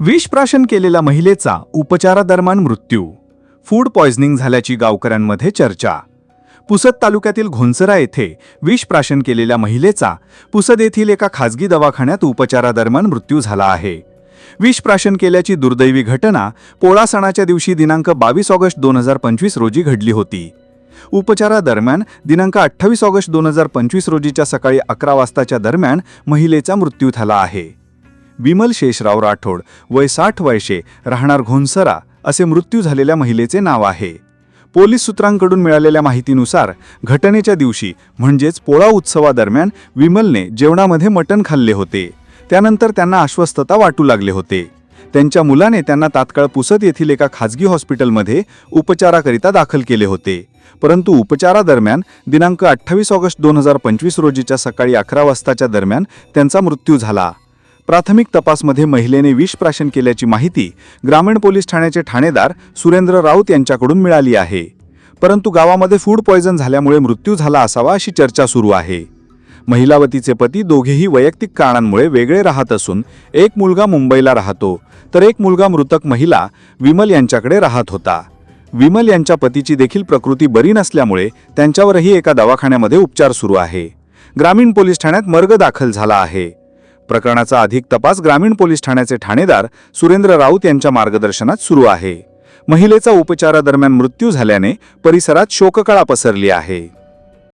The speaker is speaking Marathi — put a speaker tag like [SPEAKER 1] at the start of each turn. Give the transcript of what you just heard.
[SPEAKER 1] विषप्राशन केलेल्या महिलेचा उपचारादरम्यान मृत्यू. फूड पॉयझनिंग झाल्याची गावकऱ्यांमध्ये चर्चा. पुसद तालुक्यातील घोंसरा येथे विषप्राशन केलेल्या महिलेचा पुसद येथील एका खासगी दवाखान्यात उपचारादरम्यान मृत्यू झाला आहे. विषप्राशन केल्याची दुर्दैवी घटना पोळा सणाच्या दिवशी दिनांक बावीस ऑगस्ट दोन हजार पंचवीस रोजी घडली होती. उपचारादरम्यान दिनांक अठ्ठावीस ऑगस्ट दोन हजार पंचवीस रोजीच्या सकाळी अकरा वाजताच्या दरम्यान महिलेचा मृत्यू झाला आहे. विमल शेषराव राठोड वय साठ वर्षे राहणार घोंसरा असे मृत्यू झालेल्या महिलेचे नाव आहे. पोलीस सूत्रांकडून मिळालेल्या माहितीनुसार घटनेच्या दिवशी म्हणजेच पोळा उत्सवादरम्यान विमलने जेवणामध्ये मटण खाल्ले होते. त्यानंतर त्यांना अस्वस्थता वाटू लागले होते. त्यांच्या मुलाने त्यांना तात्काळ पुसत येथील एका खाजगी हॉस्पिटलमध्ये उपचाराकरिता दाखल केले होते. परंतु उपचारादरम्यान दिनांक अठ्ठावीस ऑगस्ट दोन हजार पंचवीस रोजीच्या सकाळी अकरा वाजताच्या दरम्यान त्यांचा मृत्यू झाला. प्राथमिक तपासमध्ये महिलेने विषप्राशन केल्याची माहिती ग्रामीण पोलीस ठाण्याचे ठाणेदार सुरेंद्र राऊत यांच्याकडून मिळाली आहे. परंतु गावामध्ये फूड पॉयझन झाल्यामुळे मृत्यू झाला असावा अशी चर्चा सुरू आहे. महिला व तिचे पती दोघेही वैयक्तिक कारणांमुळे वेगळे राहत असून एक मुलगा मुंबईला राहतो तर एक मुलगा मृतक महिला विमल यांच्याकडे राहत होता. विमल यांच्या पतीची देखील प्रकृती बरी नसल्यामुळे त्यांच्यावरही एका दवाखान्यामध्ये उपचार सुरू आहे. ग्रामीण पोलीस ठाण्यात मर्ग दाखल झाला आहे. प्रकरणाचा अधिक तपास ग्रामीण पोलीस ठाण्याचे ठाणेदार सुरेंद्र राऊत यांच्या मार्गदर्शनात सुरू आहे. महिलेचा उपचारादरम्यान मृत्यू झाल्याने परिसरात शोककळा पसरली आहे.